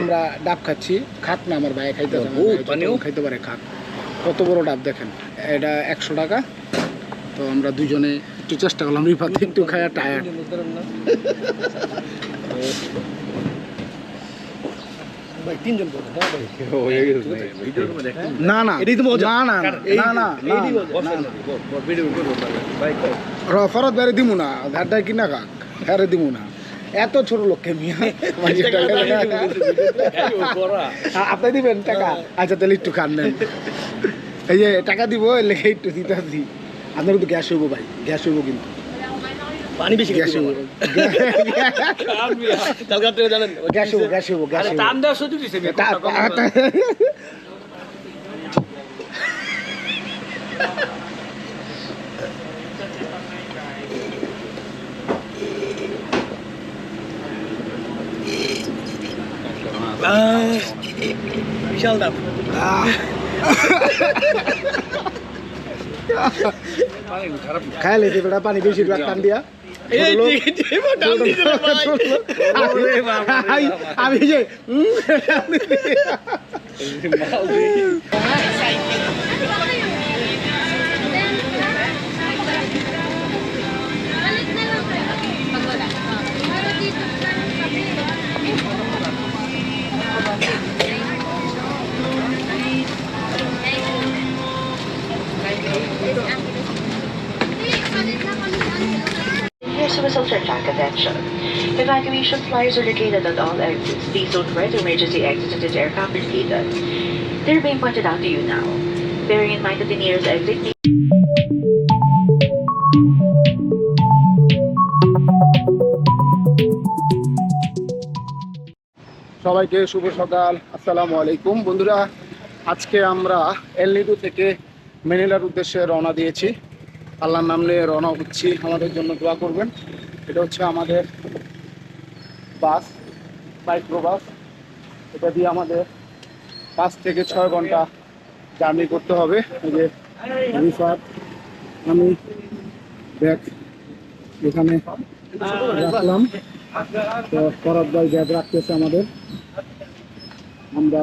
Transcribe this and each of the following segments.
আমরা ডাব খাচ্ছি। খাক না আমার ভাই খাইতে খাইতে পারে খাক। কত বড় ডাব দেখেন? এটা একশো টাকা। তো আমরা দুজনে একটু চেষ্টা করলাম রিফাত একটু খায়া টায়ার্ড ভাই তিনজন বলতে হ্যাঁ ভাই। না না। এটাই তো মজা। না না না, না না না। না, না। ফরত বাইরে দিমু না। ধারটা কিনা কাক হ্যাঁ দিমু না। এত ছোট লোককে আপনি দিবেন টাকা? আচ্ছা তাহলে একটু খান নেন। এই যে টাকা দিব লেখে একটু দিতে দিই আপনার কিন্তু গ্যাস হইব ভাই গ্যাস হইব কিন্তু। পানি বেশি গ্যাস হইব। গ্যাস হইব গ্যাস হইব গ্যাস হইব টান বিশাল ডাব খাইলে বেটা পানি বেশি টান দিয়া আমি যে flyers are located at all exits. Please don't try to emergency exits until the aircraft is gated. They're being pointed out to you now. Bearing in mind that the nearest exit সবাইকে শুভ সকাল আসসালামু আলাইকুম বন্ধুরা আজকে আমরা এলনিডু থেকে মেনিলার উদ্দেশ্যে রওনা দিয়েছি আল্লাহর নাম নিয়ে রওনা হচ্ছি আমাদের জন্য দোয়া করবেন এটা হচ্ছে আমাদের বাস মাইক্রো বাস এটা দিয়ে আমাদের পাঁচ থেকে ছয় ঘণ্টা জার্নি করতে হবে। এই যে রিফাত আমি ব্যাগ এখানে রাখলাম। তো ফরাদ ভাই ব্যাগ রাখতেছে আমাদের। আমরা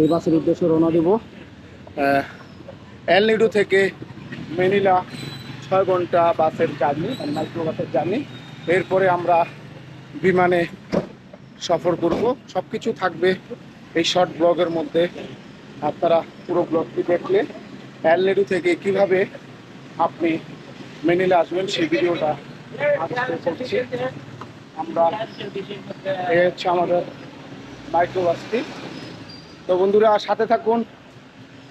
এই বাসের উদ্দেশ্যে রওনা দেব। এলনিডু থেকে মেনিলা ছয় ঘণ্টা বাসের জার্নি মাইক্রো বাসের জার্নি এরপরে আমরা বিমানে সফর করব। সব কিছু থাকবে এই শর্ট ব্লগের মধ্যে। আপনারা পুরো ব্লগটি দেখলে এলনিডু থেকে কীভাবে আপনি মেনিলা আসবেন সেই ভিডিওটা করছি। আমরা এই হচ্ছে আমাদের মাইক্রো বাসটি তো বন্ধুরা, সাথে থাকুন।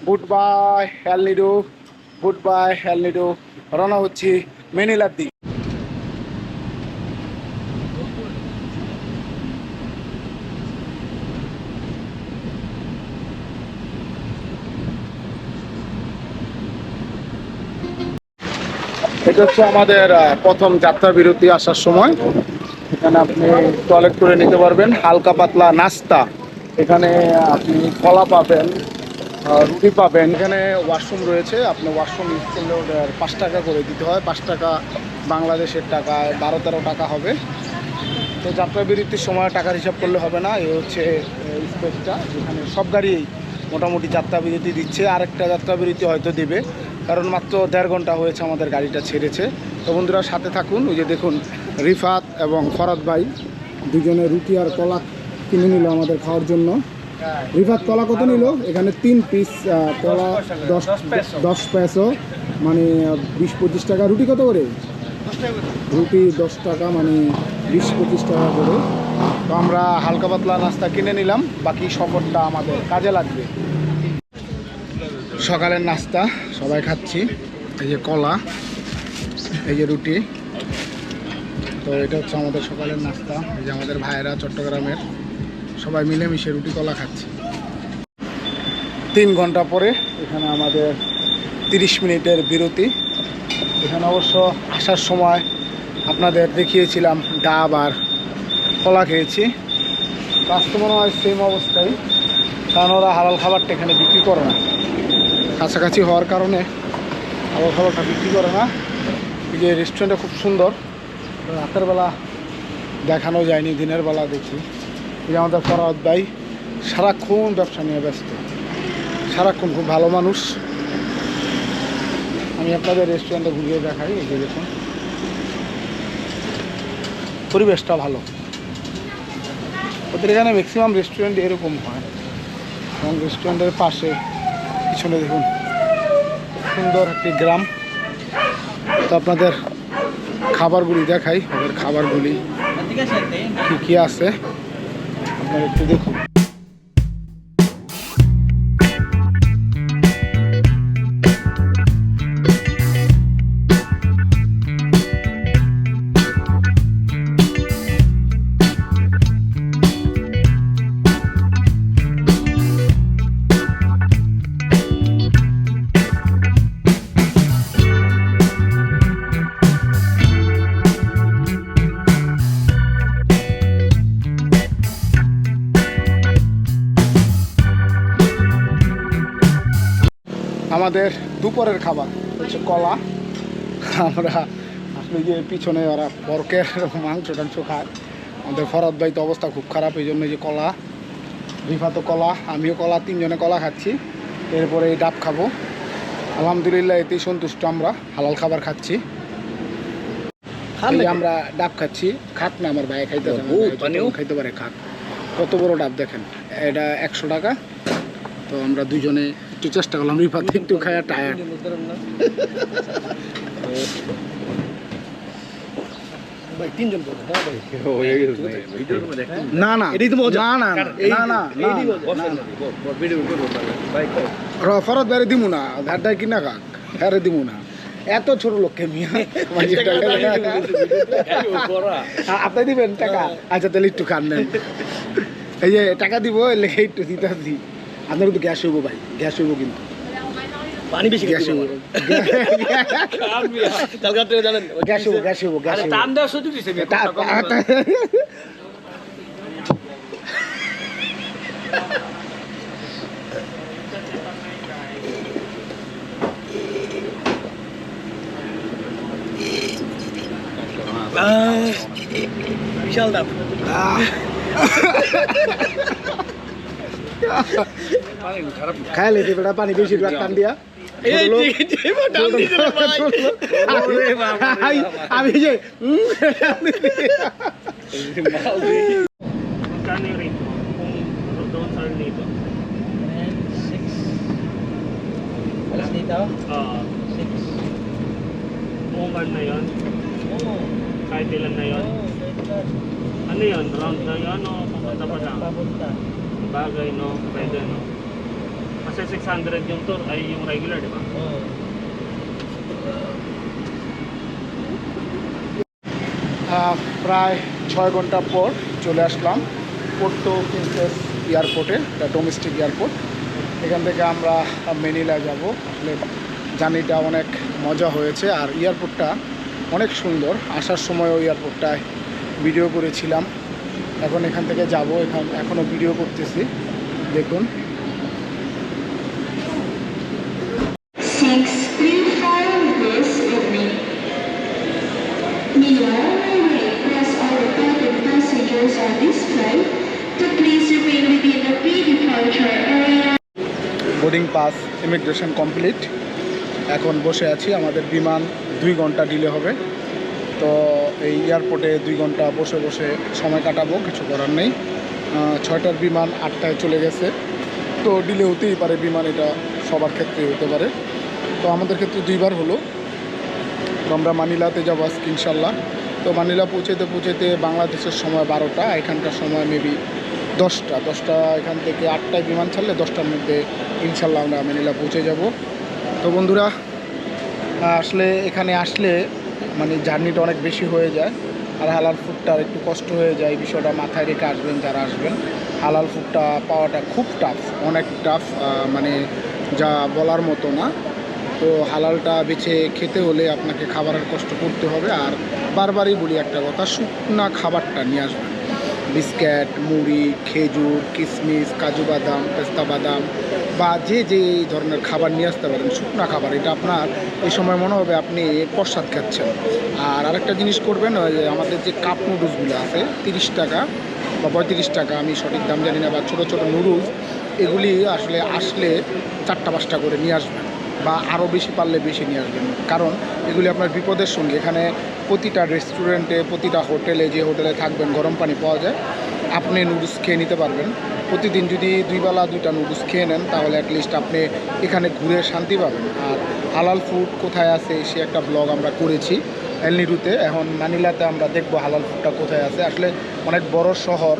গুড বাই হেলনিডো গুড বাই হেলনিডো রওনা হচ্ছি মেনিলার দিক। এটা হচ্ছে আমাদের প্রথম যাত্রা বিরতি আসার সময়। এখানে আপনি টয়লেট করে নিতে পারবেন হালকা পাতলা নাস্তা। এখানে আপনি কলা পাবেন রুটি পাবেন। এখানে ওয়াশরুম রয়েছে, আপনি ওয়াশরুম ইউজ করলে পাঁচ টাকা করে দিতে হয়। পাঁচ টাকা বাংলাদেশের টাকায় বারো তেরো টাকা হবে। তো যাত্রা বিরতির সময় টাকার হিসাব করলে হবে না, এ হচ্ছে স্পেসটা যেখানে সব গাড়ি মোটামুটি যাত্রা বিরতি দিচ্ছে। আরেকটা যাত্রা বিরতি হয়তো দেবে। কারণ মাত্র দেড় ঘণ্টা হয়েছে আমাদের গাড়িটা ছেড়েছে। তো বন্ধুরা সাথে থাকুন। ওই যে দেখুন রিফাত এবং ফরাদ ভাই দুজনে রুটি আর কলা কিনে নিল আমাদের খাওয়ার জন্য। রিফাত কলা কত নিল? এখানে তিন পিস কলা দশ দশ পেসো মানে বিশ পঁচিশ টাকা। রুটি কত করে? রুটি দশ টাকা মানে বিশ পঁচিশ টাকা করে। তো আমরা হালকা পাতলা নাস্তা কিনে নিলাম। বাকি সফরটা আমাদের কাজে লাগবে। সকালের নাস্তা সবাই খাচ্ছি। এই যে কলা, এই যে রুটি। তো এটা হচ্ছে আমাদের সকালের নাস্তা। এই যে আমাদের ভাইয়েরা চট্টগ্রামের, সবাই মিলেমিশে রুটি, কলা খাচ্ছি। তিন ঘণ্টা পরে এখানে আমাদের তিরিশ মিনিটের বিরতি। এখানে অবশ্য আসার সময় আপনাদের দেখিয়েছিলাম ডাব আর কলা খেয়েছি। আজকে মনে হয় সেম অবস্থায় কারণ ওরা হালাল খাবারটা এখানে বিক্রি করে না। কাছাকাছি হওয়ার কারণে খাবারটা বিক্রি করে না। এই যে রেস্টুরেন্টটা খুব সুন্দর। রাতের বেলা দেখানো যায়নি, দিনের বেলা দেখি। এই যে আমাদের ফরাদ ভাই সারাক্ষণ ব্যবসা নিয়ে ব্যস্ত। সারাক্ষণ খুব ভালো মানুষ। আমি আপনাদের রেস্টুরেন্টে ঘুরিয়ে দেখাই, এই যে দেখুন। পরিবেশটা ভালো। ওদের এখানে ম্যাক্সিমাম রেস্টুরেন্ট এরকম হয়। এবং রেস্টুরেন্টের পাশে, পিছনে দেখুন। সুন্দর একটি গ্রাম। তো আপনাদের খাবারগুলি দেখাই ওদের খাবারগুলি কি কি আছে? আপনারা একটু দেখুন। আমাদের দুপুরের খাবার হচ্ছে কলা। আমরা আসলে যে পিছনে ওরা বরকের মাংস টাংস খায়। আমাদের ফরাদ ভাই তো অবস্থা খুব খারাপ এই জন্য যে কলা রিফা তো কলা আমিও কলা তিনজনে কলা খাচ্ছি। এরপরে এই ডাব খাব। আলহামদুলিল্লাহ এতেই সন্তুষ্ট আমরা হালাল খাবার খাচ্ছি? আমরা ডাব খাচ্ছি খাক না আমার ভাই খাইতে পারে না, বহুত ভাই পানিও। যতক্ষণ খাইতে পারে খাক। কত বড় ডাব দেখেন এটা একশো টাকা। তো আমরা দুজনে একটু চেষ্টা করলাম রিফাতে একটু খায়া টায়ার্ড করব হ্যাঁ না না। না না না, না না। না, ফরত না কাক? দিমু না। এত ছোট লোককে মিয়া আপনি দিবেন টাকা? আচ্ছা তাহলে একটু খান নেন। এই যে টাকা দিব একটু দিতে দি আপনার তো গ্যাস হইব ভাই গ্যাস হইব কিন্তু। পানি বেশি গ্যাস হইব। গ্যাস হইব। গ্যাস হইব গ্যাস হইব বিশাল ডাব খাই লেছি বেটা পানি বেশি একটু টান দিয়া এই ছোট লোক। যে- যে মা ডাব দিছে রে ভাই। আমি- আমি যে উম, Magkano yung rate mo? Kung doon sa dito? Alas dito? Oo. Six. Buong card na yun? Oo. Kahit ilan na yun? Oo, pwede na. Ano yun? Round na yun o pupunta pa lang? Papunta. Bagay no? Pwede no? Kasi 600 yung tour ay yung regular, di ba? Oo. আহ, প্রায় ছয় ঘণ্টা পর চলে আসলাম পোর্টো princess এয়ারপোর্টে এটা domestic airport এখান থেকে আমরা মেনিলা যাব আসলে জার্নিটা অনেক মজা হয়েছে আর এয়ারপোর্টটা অনেক সুন্দর আসার সময় ওই এয়ারপোর্টটায় ভিডিও করেছিলাম এখন এখান থেকে যাব, এখান এখনও ভিডিও করতেছি। দেখুন। বোর্ডিং পাস ইমিগ্রেশন কমপ্লিট এখন বসে আছি, আমাদের বিমান দুই ঘণ্টা ডিলে হবে। তো এই এয়ারপোর্টে দুই ঘণ্টা বসে বসে সময় কাটাবো, কিছু করার নেই। ছয়টার বিমান আটটায় চলে গেছে। তো ডিলে হতেই পারে, বিমান এটা সবার ক্ষেত্রে হতে পারে। তো আমাদের ক্ষেত্রে দুইবার হলো। তো আমরা মানিলাতে যাব আজকে, ইনশাল্লাহ। তো মানিলা পৌঁছেতে পৌঁছেতে বাংলাদেশের সময় বারোটা, এখানকার সময় মেবি দশটা। দশটা, এখান থেকে আটটায় বিমান ছাড়লে দশটার মধ্যে ইনশাল্লাহ আমরা মানিলা পৌঁছে যাব। তো বন্ধুরা আসলে এখানে আসলে মানে জার্নিটা অনেক বেশি হয়ে যায় আর হালাল ফুডটা আর একটু কষ্ট হয়ে যায় বিষয়টা মাথায় রেখে আসবেন যারা আসবেন। হালাল ফুডটা পাওয়াটা খুব টাফ অনেক টাফ মানে যা বলার মতো না। তো হালালটা বেছে খেতে হলে আপনাকে খাবারের কষ্ট করতে হবে। আর বারবারই বলি একটা কথা, শুকনা খাবারটা নিয়ে আসবেন। বিস্কিট, মুড়ি, খেজুর কিশমিশ কাজু বাদাম, পেস্তা বাদাম বা যে যে ধরনের খাবার নিয়ে আসতে পারেন, শুকনা খাবার, এটা আপনার এই সময় মনে হবে আপনি প্রসাদ খাচ্ছেন। আর আরেকটা জিনিস করবেন, ওই আমাদের যে কাপ নুডলসগুলো আছে, তিরিশ টাকা বা পঁয়ত্রিশ টাকা, আমি সঠিক দাম জানি না, বা ছোটো ছোটো নুডলস, এগুলি আসলে আসলে চারটা পাঁচটা করে নিয়ে আসবেন। বা আরও বেশি পারলে বেশি নিয়ে আসবেন। কারণ এগুলি আপনার বিপদের সঙ্গে। এখানে প্রতিটা রেস্টুরেন্টে প্রতিটা হোটেলে যে হোটেলে থাকবেন, গরম পানি পাওয়া যায়, আপনি নুডলস খেয়ে নিতে পারবেন। প্রতিদিন যদি দুই বেলা দুইটা নুডলস খেয়ে নেন, তাহলে অ্যাটলিস্ট আপনি এখানে ঘুরে শান্তি পাবেন। আর হালাল ফুড কোথায় আছে, সে একটা ব্লগ আমরা করেছি এলনিরুতে এখন মানিলাতে আমরা দেখব হালাল ফুডটা কোথায় আছে। আসলে অনেক বড় শহর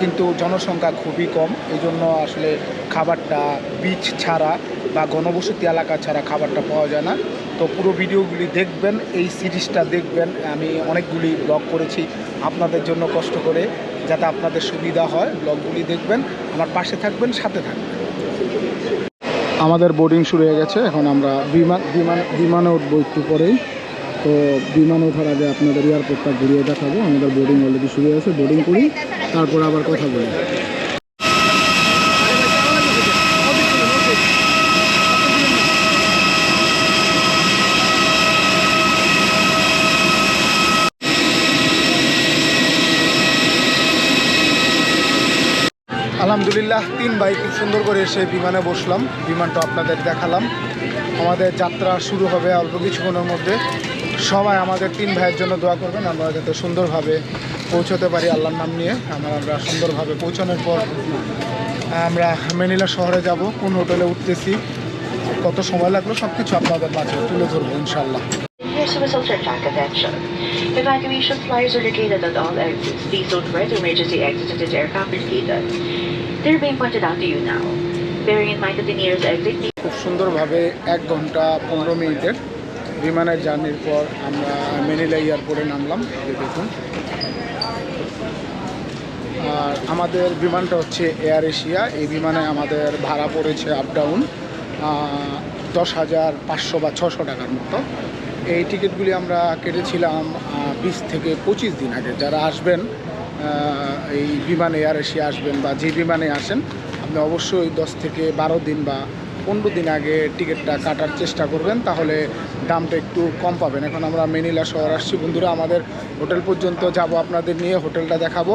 কিন্তু জনসংখ্যা খুবই কম এই জন্য আসলে খাবারটা বিচ ছাড়া বা ঘনবসতি এলাকা ছাড়া খাবারটা পাওয়া যায় না। তো পুরো ভিডিওগুলি দেখবেন, এই সিরিজটা দেখবেন। আমি অনেকগুলি ব্লগ করেছি আপনাদের জন্য কষ্ট করে, যাতে আপনাদের সুবিধা হয়। ব্লগগুলি দেখবেন, আমার পাশে থাকবেন, সাথে থাকবেন। আমাদের বোর্ডিং শুরু হয়ে গেছে। এখন আমরা বিমান বিমান, বিমানে উঠবো একটু পরেই। তো বিমানে ওঠার আগে আপনাদের এয়ারপোর্টটা ঘুরিয়ে দেখাবো। আমাদের বোর্ডিং অলরেডি শুরু হয়েছে। বোর্ডিং করি। তারপর আবার কথা বলি। আলহামদুলিল্লাহ, তিন ভাই খুব সুন্দর করে এসে বিমানে বসলাম। বিমানটা আপনাদের দেখালাম। আমাদের যাত্রা শুরু হবে অল্প কিছুক্ষণের মধ্যে। সবাই আমাদের তিন ভাইয়ের জন্য দোয়া করবেন। আমরা যাতে সুন্দরভাবে পৌঁছতে পারি আল্লাহর নাম নিয়ে। আমরা আমরা সুন্দরভাবে পৌঁছানোর পর আমরা মেনিলা শহরে যাব কোন হোটেলে উঠতেছি। কত সময় লাগল? সব কিছু আপনাদের মাঝে তুলে ধরবো ইনশাল্লাহ খুব সুন্দরভাবে এক ঘণ্টা পনেরো মিনিটের বিমানের জার্নির পর আমরা মেনিলা এয়ারপোর্টে নামলাম। দেখুন। আর আমাদের বিমানটা হচ্ছে এয়ার এশিয়া এই বিমানে আমাদের ভাড়া পড়েছে আপ ডাউন দশ হাজার পাঁচশো বা ছশো টাকার মতো। এই টিকিটগুলি আমরা কেটেছিলাম বিশ থেকে পঁচিশ দিন আগে। যারা আসবেন এই বিমানে এয়ার এশিয়া আসবেন বা যে বিমানে আসেন, আপনি অবশ্যই দশ থেকে বারো দিন বা পনেরো দিন আগে টিকিটটা কাটার চেষ্টা করবেন, তাহলে দামটা একটু কম পাবেন। এখন আমরা মেনিলা শহর আসছি। বন্ধুরা, আমাদের হোটেল পর্যন্ত যাব, আপনাদের নিয়ে হোটেলটা দেখাবো।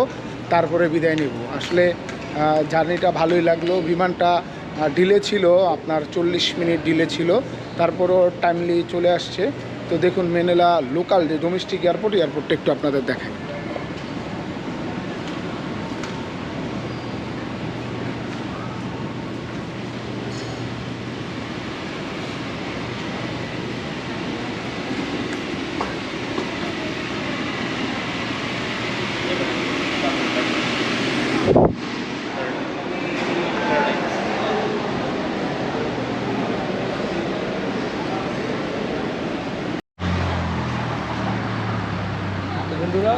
তারপরে বিদায় নেব। আসলে জার্নিটা ভালোই লাগল। বিমানটা ডিলে ছিল, আপনার চল্লিশ মিনিট ডিলে ছিল। তারপরও টাইমলি চলে আসছে। তো দেখুন, মেনেলা লোকাল যে ডোমেস্টিক এয়ারপোর্ট এয়ারপোর্টটা একটু আপনাদের দেখায় বন্ধুরা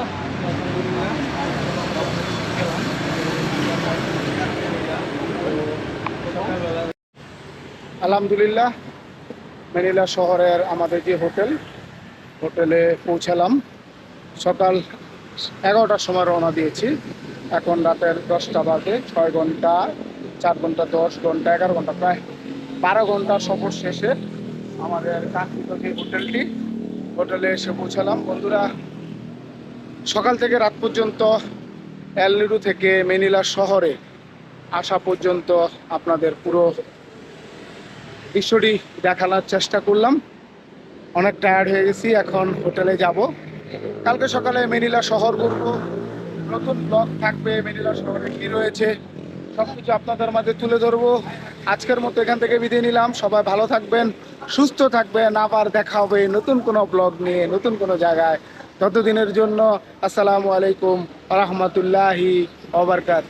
আলহামদুলিল্লাহ মেনিলা শহরের আমাদের যে হোটেল, হোটেলে পৌঁছালাম। সকাল এগারোটার সময় রওনা দিয়েছি। এখন রাতের দশটা বাজে, ছয় ঘণ্টা, চার ঘণ্টা দশ ঘণ্টা, এগারো ঘণ্টা, প্রায় বারো ঘণ্টা সফর শেষে আমাদের কাঙ্ক্ষিত হোটেলটি, হোটেলে এসে পৌঁছালাম। বন্ধুরা, সকাল থেকে রাত পর্যন্ত এলনিডু থেকে মেনিলা শহরে আসা পর্যন্ত আপনাদের পুরো দৃশ্যটি দেখানোর চেষ্টা করলাম। অনেক টায়ার্ড হয়ে গেছি, এখন হোটেলে যাব। কালকে সকালে মেনিলা শহর ঘুরবো। নতুন ব্লগ থাকবে মেনিলা শহরে কী রয়েছে সব কিছু আপনাদের মাঝে তুলে ধরবো। আজকের মতো এখান থেকে বিদায় নিলাম। সবাই ভালো থাকবেন, সুস্থ থাকবেন। আবার দেখা হবে নতুন কোনো ব্লগ নিয়ে, নতুন কোনো জায়গায়। ততদিনের জন্য আসসালামু আলাইকুম রহমতুল্লাহি ওবরকাত